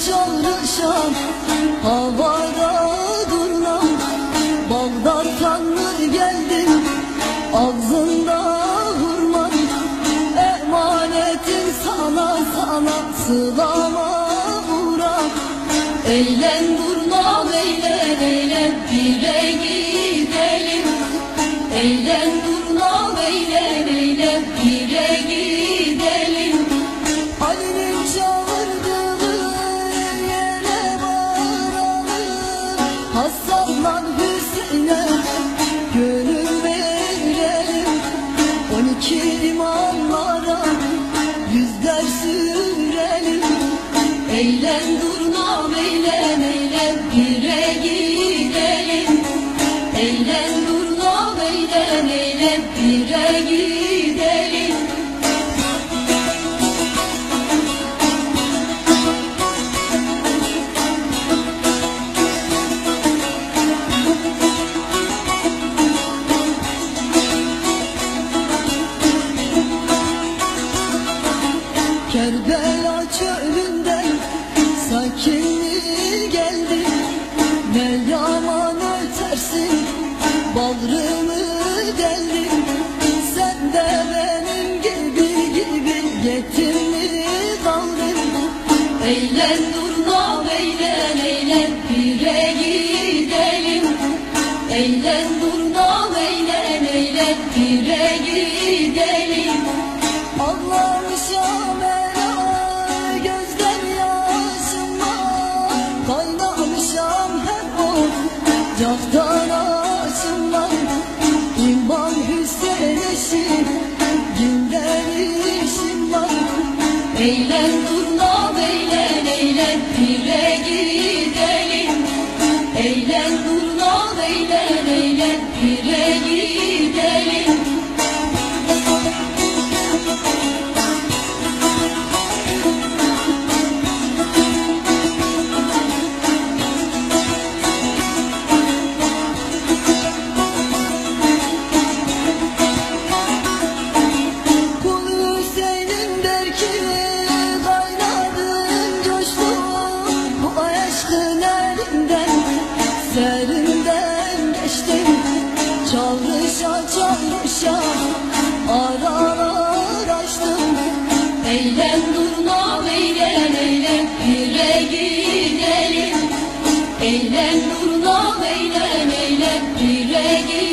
şam Havada durmam Bağdat tanrı geldim Ağzında hurman. Emanetim sana sana Sılama uğra Eğlen durma eğlen eğlen Bire gidelim Eğlen Hasan'la Hüseyin'e gönül verelim. On iki imamlara yüzler sürelim. Eğlen durma eğlen eğlen bire gidelim. Eğlen bağrımı deldin Sen de benim gibi gibi yetimli kaldın Eğlen durma eğlen eğlen bire gidelim Eğlen durma eğlen eğlen bire gidelim Ağlamışam ela gözler yaşıma. Kaynamışam hep o caftan Eğlen durma eğlen eğlen pire gidelim. Eğlen durma serinden geçtim. Çağrışa çağrışa aralar açtım. Eğlen durma eğlen eğlen bire gidelim. Eğlen durma eğlen eğlen bire gidelim